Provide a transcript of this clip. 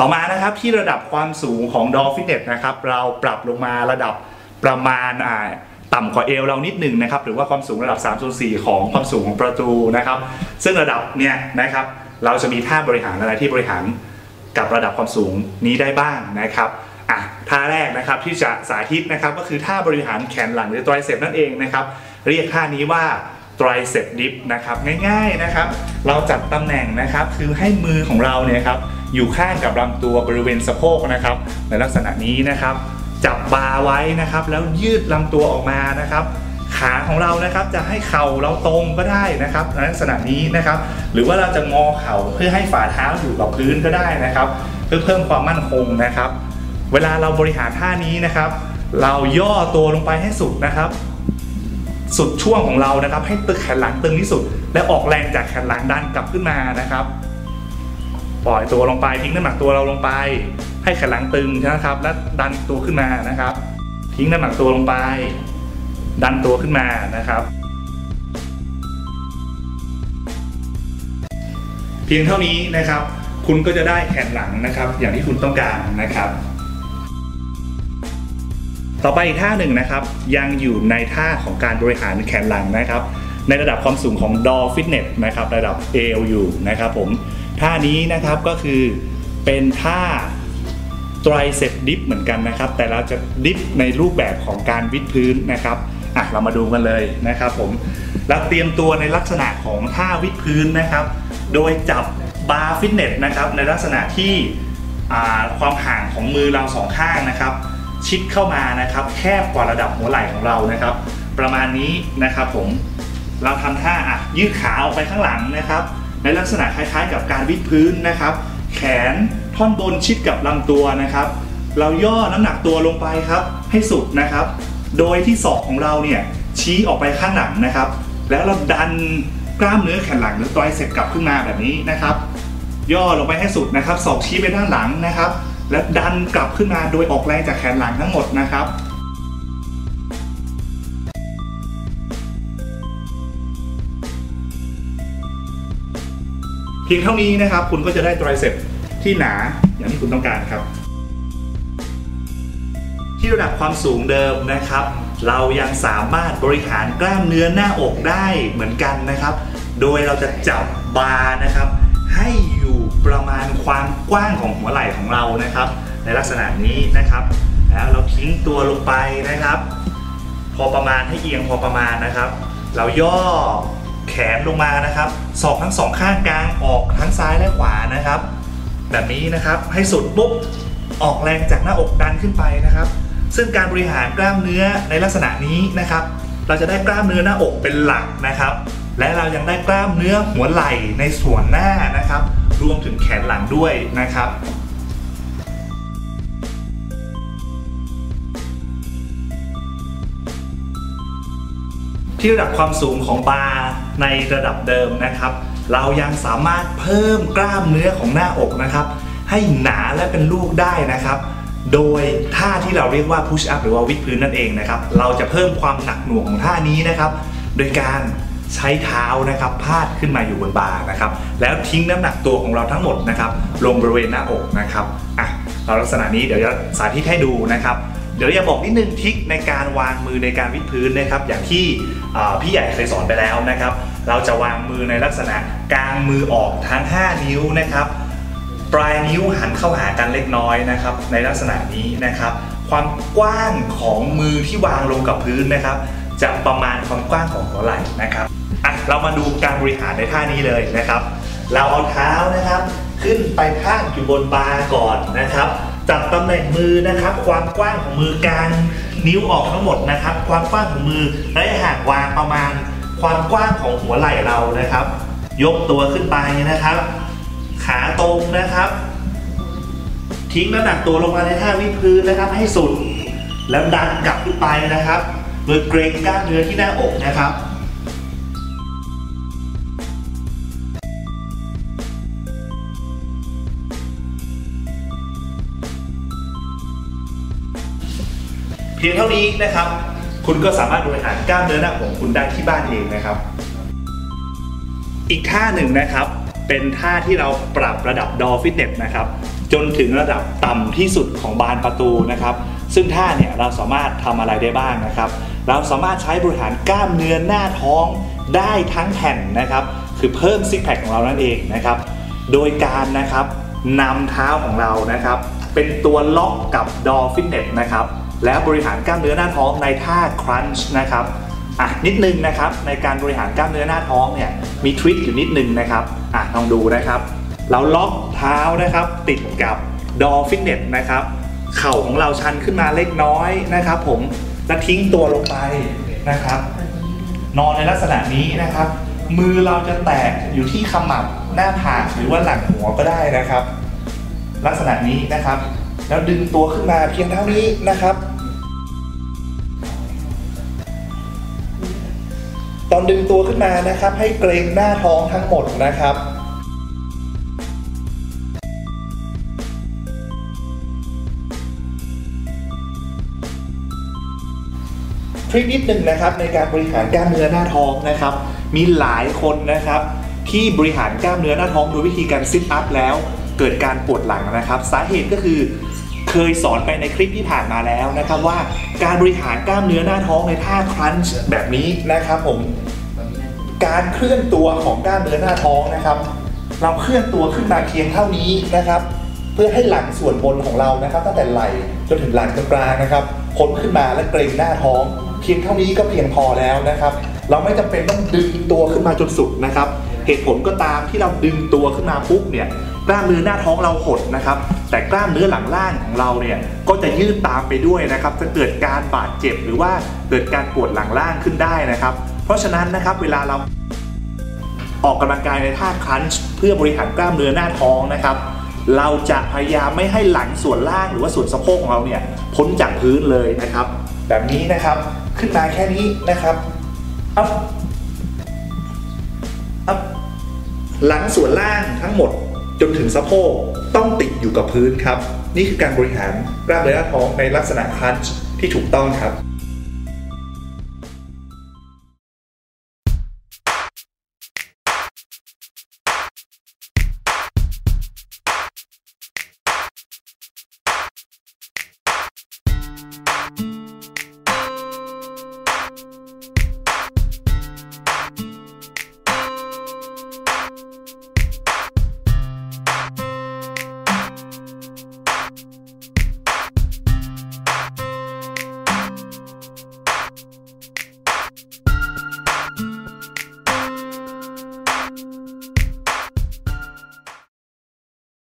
ต่อมานะครับที่ระดับความสูงของ Door Fitness นะครับ เราปรับลงมาระดับ ประมาณอ่าต่ำกว่าเอวเรานิดหนึ่งนะครับหรือว่าความสูงระดับ 3.4 ของความสูงของประตูนะครับ ซึ่งระดับเนี้ยนะครับเราจะมีท่าบริหารอะไรที่บริหารกับระดับความสูงนี้ได้บ้างนะครับอะท่าแรกนะครับที่จะสาธิตนะครับก็คือท่าบริหารแขนหลังหรือ tricep นั่นเองนะครับเรียกท่านี้ว่า tricep dip นะครับง่ายๆนะครับ เราจัดตำแหน่งนะครับคือให้มือของเราเนี่ยครับอยู่ข้างกับลำตัวบริเวณสะโพกนะครับในลักษณะนี้นะครับ จับบาไว้นะครับ แล้วยืดลำตัวออกมานะครับ ขาของเรานะครับจะให้เข่าเราตรงก็ได้นะครับในลักษณะนี้นะครับ หรือว่าเราจะงอเข่าเพื่อให้ฝ่าเท้าอยู่กับพื้นก็ได้นะครับ เพื่อเพิ่มความมั่นคงนะครับ เวลาเราบริหารท่านี้นะครับ เราย่อตัวลงไปให้สุดนะครับสุดช่วงของเรานะครับ ให้ตึกแขนหลังตึงที่สุด และออกแรงจากแขนหลังดันกลับขึ้นมานะครับ ปล่อยตัวลงไปทิ้งน้ำหนักตัวเราลงไป ให้แขนหลังตึงนะครับ และดันตัวขึ้นมานะครับ ทิ้งน้ำหนักตัวลงไป ดันตัวขึ้นมานะครับ เพียงเท่านี้นะครับ คุณก็จะได้แขนหลังนะครับ อย่างที่คุณต้องการนะครับ ต่อไปอีกท่าหนึ่งนะครับ ยังอยู่ในท่าของการบริหารแขนหลังนะครับ ในระดับความสูงของ Door Fitness นะครับ ระดับ ALU นะครับผมท่านี้นะครับก็คือเป็นท่า tricep dip เหมือนกันนะครับ แต่เราจะดิฟในรูปแบบของการวิดพื้นนะครับอะเรามาดูกันเลยนะครับผมเราเตรียมตัวในลักษณะของท่าวิดพื้นนะครับ โดยจับบาร์ฟิตเนสนะครับในลักษณะที่ความห่างของมือเราสองข้างนะครับ ชิดเข้ามานะครับ แคบกว่าระดับหัวไหล่ของเรานะครับ ประมาณนี้นะครับผมเราทำท่าอะยืดขาออกไปข้างหลังนะครับ ในลักษณะคล้ายๆ กับการวิดพื้นนะครับ แขน ท่อนบนชิดกับลำตัวนะครับ เราย่อน้ำหนักตัวลงไปครับ ให้สุดนะครับ โดยที่ศอกของเราเนี่ยชี้ออกไปข้างหลังนะครับ แล้วเราดันกล้ามเนื้อแขนหลังหรือตัวไอเสพกลับขึ้นมาแบบนี้นะครับ ย่อลงไปให้สุดนะครับศอกชี้ไปด้านหลังนะครับ และดันกลับขึ้นมาโดยออกแรงจากแขนหลังทั้งหมดนะครับเพียงเท่านี้นะครับ คุณก็จะได้ tricep ที่หนาอย่างที่คุณต้องการครับ ที่ระดับความสูงเดิมนะครับ เรายังสามารถบริหารกล้ามเนื้อหน้าอกได้เหมือนกันนะครับ โดยเราจะจับบาร์นะครับ ให้อยู่ประมาณความกว้างของหัวไหล่ของเรานะครับ ในลักษณะนี้นะครับ แล้วเราทิ้งตัวลงไปนะครับ พอประมาณให้เอียงพอประมาณนะครับ เราย่อแขนลงมานะครับศอกทั้งสองข้างกลางออกทั้งซ้ายและขวานะครับ แบบนี้นะครับ ให้สุดปุ๊บออกแรงจากหน้าอกดันขึ้นไปนะครับ ซึ่งการบริหารกล้ามเนื้อในลักษณะนี้นะครับ เราจะได้กล้ามเนื้อหน้าอกเป็นหลักนะครับ และเรายังได้กล้ามเนื้อหัวไหล่ในส่วนหน้านะครับ รวมถึงแขนหลังด้วยนะครับที่ระดับความสูงของบาร์ในระดับเดิมนะครับ เรายังสามารถเพิ่มกล้ามเนื้อของหน้าอกนะครับ ให้หนาและเป็นลูกได้นะครับ โดยท่าที่เราเรียกว่า push up หรือว่าวิดพื้นนั่นเองนะครับ เราจะเพิ่มความหนักหน่วงของท่านี้นะครับ โดยการใช้เท้านะครับพาดขึ้นมาอยู่บนบาร์นะครับ แล้วทิ้งน้ำหนักตัวของเราทั้งหมดนะครับ ลงบริเวณหน้าอกนะครับอะเราลักษณะนี้เดี๋ยวจะสาธิตให้ดูนะครับ เดี๋ยวอย่าบอกนิดนึงทริคในการวางมือในการวิดพื้นนะครับ อย่างที่พี่ใหญ่เคยสอนไปแล้วนะครับ เราจะวางมือในลักษณะกลางมือออกทั้ง 5 นิ้วนะครับ ปลายนิ้วหันเข้าหากันเล็กน้อยนะครับ ในลักษณะนี้นะครับ ความกว้างของมือที่วางลงกับพื้นนะครับ จะประมาณความกว้างของหัวไหล่นะครับอะเรามาดูการบริหารในท่านี้เลยนะครับ เราเอาเท้านะครับ ขึ้นไปพาดอยู่บนบาร์ก่อนนะครับจับตำแหน่งมือนะครับ ความกว้างของมือกลางนิ้วออกทั้งหมดนะครับ ความกว้างของมือระยะห่างวางประมาณ ความกว้างของหัวไหล่เรานะครับ ยกตัวขึ้นไปนะครับ ขาตรงนะครับ ทิ้งน้ำหนักตัวลงมาในท่าวิดพื้นนะครับ ให้สุดแล้วดันกลับขึ้นไปนะครับ โดยเกรงกล้ามเนื้อที่หน้าอกนะครับเพียงเท่านี้นะครับ คุณก็สามารถบริหารกล้ามเนื้อหน้าของคุณได้ที่บ้านเองนะครับ อีกท่าหนึ่งนะครับ เป็นท่าที่เราปรับระดับดอฟิตเนสนะครับ จนถึงระดับต่ำที่สุดของบานประตูนะครับ ซึ่งท่าเนี่ยเราสามารถทำอะไรได้บ้างนะครับ เราสามารถใช้บริหารกล้ามเนื้อหน้าท้องได้ทั้งแผ่นนะครับ คือเพิ่มซิกแพคของเรานั่นเองนะครับ โดยการนะครับนำเท้าของเรานะครับ เป็นตัวล็อกกับดอฟิตเนสนะครับ แล้วบริหารกล้ามเนื้อหน้าท้องในท่าครันช์นะครับอะนิดนึงนะครับในการบริหารกล้ามเนื้อหน้าท้องเนี่ยมีทริคอยู่นิดนึงนะครับอะลองดูนะครับ เราล็อกเท้านะครับ ติดกับดอฟิตเนสนะครับ เข่าของเราชันขึ้นมาเล็กน้อยนะครับ ผมแล้วทิ้งตัวลงไปนะครับ นอนในลักษณะนี้นะครับ มือเราจะแตะอยู่ที่ขมับหน้าผากหรือว่าหลังหัวก็ได้นะครับ ลักษณะนี้นะครับ แล้วดึงตัวขึ้นมาเพียงเท่านี้นะครับ ตอนดึงตัวขึ้นมานะครับ ให้เกรงหน้าท้องทั้งหมดนะครับทริคนิดหนึ่งนะครับในการบริหารกล้ามเนื้อหน้าท้องนะครับ มีหลายคนนะครับ ที่บริหารกล้ามเนื้อหน้าท้องโดยวิธีการซิทอัพแล้ว เกิดการปวดหลังนะครับ สาเหตุก็คือ เคยสอนไปในคลิปที่ผ่านมาแล้วนะครับว่าการบริหารกล้ามเนื้อหน้าท้องในท่าครันช์แบบนี้นะครับผมการเคลื่อนตัวของกล้ามเนื้อหน้าท้องนะครับ เราเคลื่อนตัวขึ้นมาเพียงเท่านี้นะครับ เพื่อให้หลังส่วนบนของเรานะครับ ตั้งแต่ไหล่จนถึงหลังตรงกลางนะครับพ้นขึ้นมาและเกรงหน้าท้อง เพียงเท่านี้ก็เพียงพอแล้วนะครับ เราไม่จำเป็นต้องดึงตัวขึ้นมาจนสุดนะครับ เหตุผลก็ตามที่เราดึงตัวขึ้นมาปุ๊บเนี่ย กล้ามเนื้อหน้าท้องเราหดนะครับ แต่กล้ามเนื้อหลังล่างของเราเนี่ยก็จะยืดตามไปด้วยนะครับ จะเกิดการบาดเจ็บหรือว่าเกิดการปวดหลังล่างขึ้นได้นะครับ เพราะฉะนั้นนะครับเวลาเราออกกำลังกายในท่าคันช์เพื่อบริหารกล้ามเนื้อหน้าท้องนะครับ เราจะพยายามไม่ให้หลังส่วนล่างหรือว่าส่วนสะโพกของเราเนี่ยพ้นจากพื้นเลยนะครับ แบบนี้นะครับขึ้นมาแค่นี้นะครับอัพอัพหลังส่วนล่างทั้งหมด จนถึงสะโพกต้องติดอยู่กับพื้นครับ นี่คือการบริหารกล้ามเนื้อหน้าท้องในลักษณะคันช์ที่ถูกต้องครับ